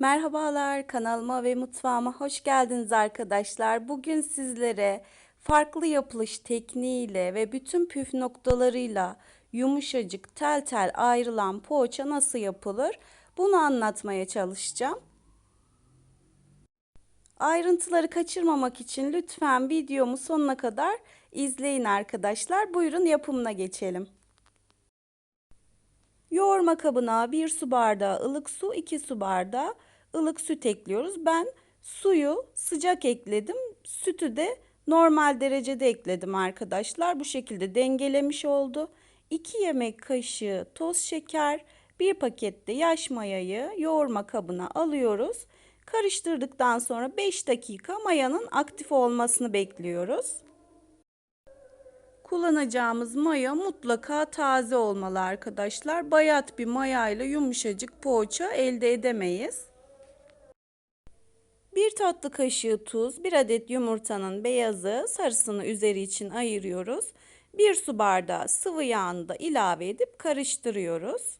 Merhabalar kanalıma ve mutfağıma hoş geldiniz arkadaşlar. Bugün sizlere farklı yapılış tekniğiyle ve bütün püf noktalarıyla yumuşacık tel tel ayrılan poğaça nasıl yapılır bunu anlatmaya çalışacağım. Ayrıntıları kaçırmamak için lütfen videomu sonuna kadar izleyin arkadaşlar. Buyurun yapımına geçelim. Yoğurma kabına 1 su bardağı ılık su, 2 su bardağı ılık süt ekliyoruz. Ben suyu sıcak ekledim. Sütü de normal derecede ekledim arkadaşlar. Bu şekilde dengelemiş oldu. 2 yemek kaşığı toz şeker, 1 pakette yaş mayayı yoğurma kabına alıyoruz. Karıştırdıktan sonra 5 dakika mayanın aktif olmasını bekliyoruz. Kullanacağımız maya mutlaka taze olmalı arkadaşlar. Bayat bir maya ile yumuşacık poğaça elde edemeyiz. Bir tatlı kaşığı tuz, bir adet yumurtanın beyazı, sarısını üzeri için ayırıyoruz. Bir su bardağı sıvı yağını da ilave edip karıştırıyoruz.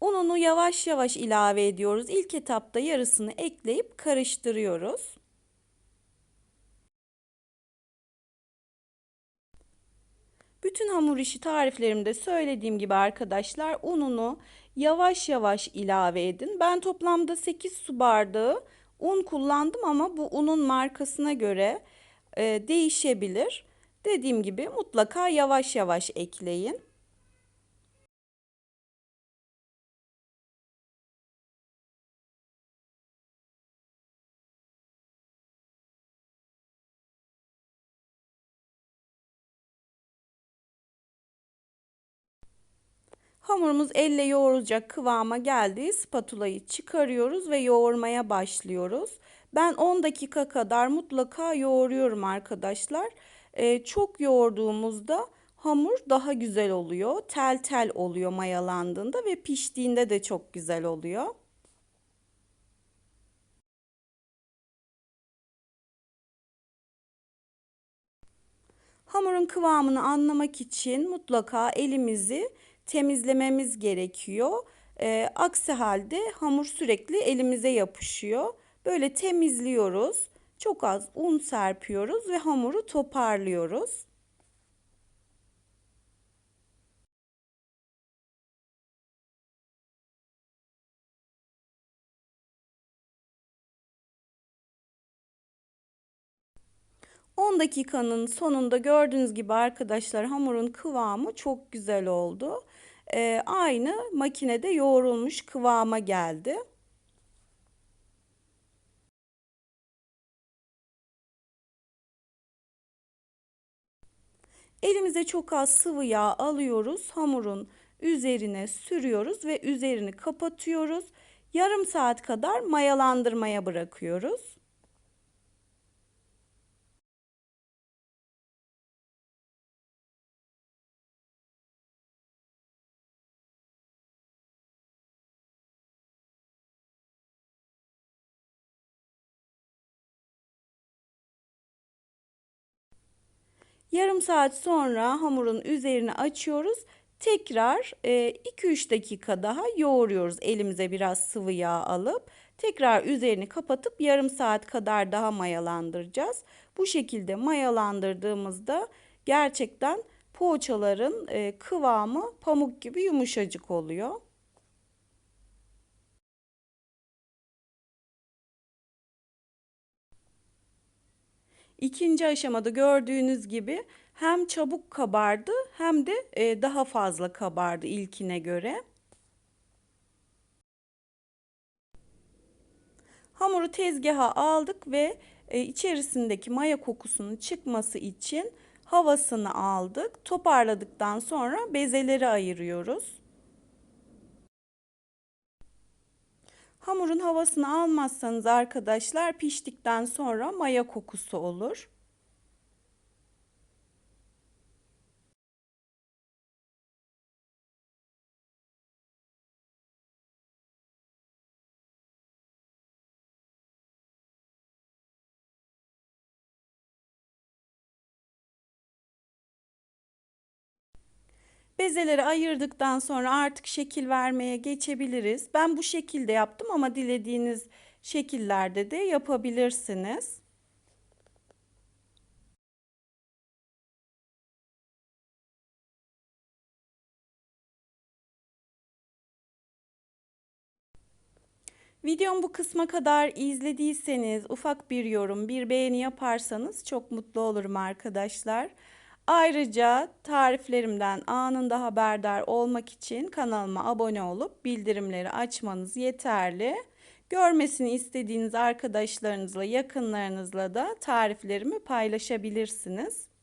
Ununu yavaş yavaş ilave ediyoruz. İlk etapta yarısını ekleyip karıştırıyoruz. Bütün hamur işi tariflerimde söylediğim gibi arkadaşlar ununu yavaş yavaş ilave edin. Ben toplamda 8 su bardağı un kullandım ama bu unun markasına göre e, değişebilir. Dediğim gibi mutlaka yavaş yavaş ekleyin. Hamurumuz elle yoğurulacak kıvama geldi. Spatulayı çıkarıyoruz ve yoğurmaya başlıyoruz. Ben 10 dakika kadar mutlaka yoğuruyorum arkadaşlar. Ee, çok yoğurduğumuzda hamur daha güzel oluyor. Tel tel oluyor mayalandığında ve piştiğinde de çok güzel oluyor. Hamurun kıvamını anlamak için mutlaka elimizi temizlememiz gerekiyor. E, aksi halde hamur sürekli elimize yapışıyor. Böyle temizliyoruz. Çok az un serpiyoruz ve hamuru toparlıyoruz. Dakikanın sonunda gördüğünüz gibi arkadaşlar hamurun kıvamı çok güzel oldu e, aynı makinede yoğrulmuş kıvama geldi. Elimize çok az sıvı yağ alıyoruz. Hamurun üzerine sürüyoruz ve üzerini kapatıyoruz. Yarım saat kadar mayalandırmaya bırakıyoruz. Yarım saat sonra hamurun üzerini açıyoruz. Tekrar 2-3 e, dakika daha yoğuruyoruz. Elimize biraz sıvı yağ alıp tekrar üzerini kapatıp yarım saat kadar daha mayalandıracağız. Bu şekilde mayalandırdığımızda gerçekten poğaçaların e, kıvamı pamuk gibi yumuşacık oluyor. İkinci aşamada gördüğünüz gibi hem çabuk kabardı hem de e, daha fazla kabardı ilkine göre. Hamuru tezgaha aldık ve e, içerisindeki maya kokusunun çıkması için havasını aldık. Toparladıktan sonra bezeleri ayırıyoruz. Hamurun havasını almazsanız arkadaşlar piştikten sonra maya kokusu olur. Bezeleri ayırdıktan sonra artık şekil vermeye geçebiliriz. Ben bu şekilde yaptım ama dilediğiniz şekillerde de yapabilirsiniz. Videom bu kısma kadar izlediyseniz ufak bir yorum, bir beğeni yaparsanız çok mutlu olurum arkadaşlar. Ayrıca tariflerimden anında haberdar olmak için kanalıma abone olup bildirimleri açmanız yeterli. Görmesini istediğiniz arkadaşlarınızla, yakınlarınızla da tariflerimi paylaşabilirsiniz.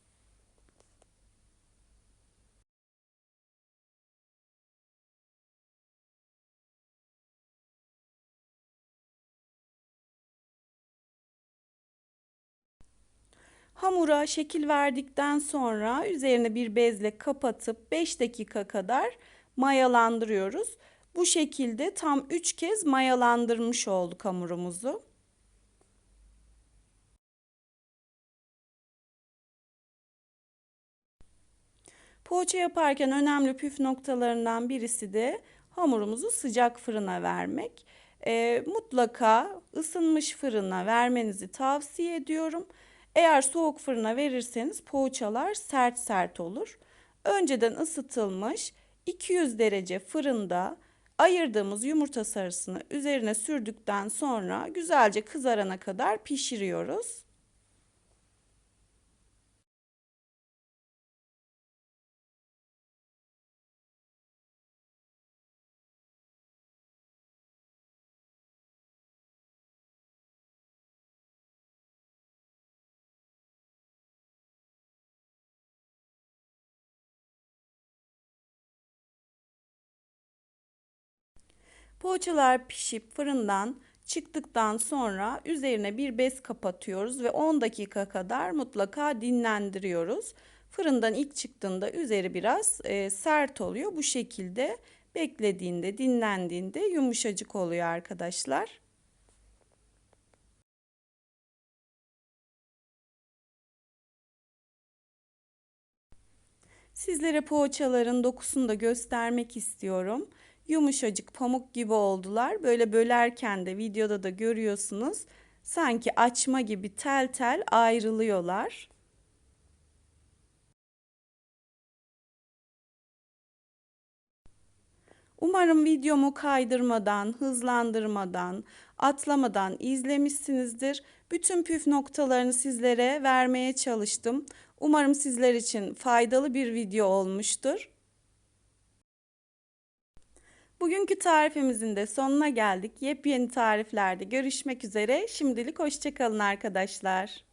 Hamura şekil verdikten sonra üzerine bir bezle kapatıp 5 dakika kadar mayalandırıyoruz. Bu şekilde tam 3 kez mayalandırmış olduk hamurumuzu. Poğaça yaparken önemli püf noktalarından birisi de hamurumuzu sıcak fırına vermek. E, mutlaka ısınmış fırına vermenizi tavsiye ediyorum. Eğer soğuk fırına verirseniz poğaçalar sert sert olur. Önceden ısıtılmış 200 derece fırında ayırdığımız yumurta sarısını üzerine sürdükten sonra güzelce kızarana kadar pişiriyoruz. Poğaçalar pişip fırından çıktıktan sonra üzerine bir bez kapatıyoruz ve 10 dakika kadar mutlaka dinlendiriyoruz. Fırından ilk çıktığında üzeri biraz e, sert oluyor. Bu şekilde beklediğinde, dinlendiğinde yumuşacık oluyor arkadaşlar. Sizlere poğaçaların dokusunu da göstermek istiyorum yumuşacık pamuk gibi oldular. Böyle bölerken de videoda da görüyorsunuz. Sanki açma gibi tel tel ayrılıyorlar. Umarım videomu kaydırmadan, hızlandırmadan, atlamadan izlemişsinizdir. Bütün püf noktalarını sizlere vermeye çalıştım. Umarım sizler için faydalı bir video olmuştur. Bugünkü tarifimizin de sonuna geldik. Yepyeni tariflerde görüşmek üzere. Şimdilik hoşçakalın arkadaşlar.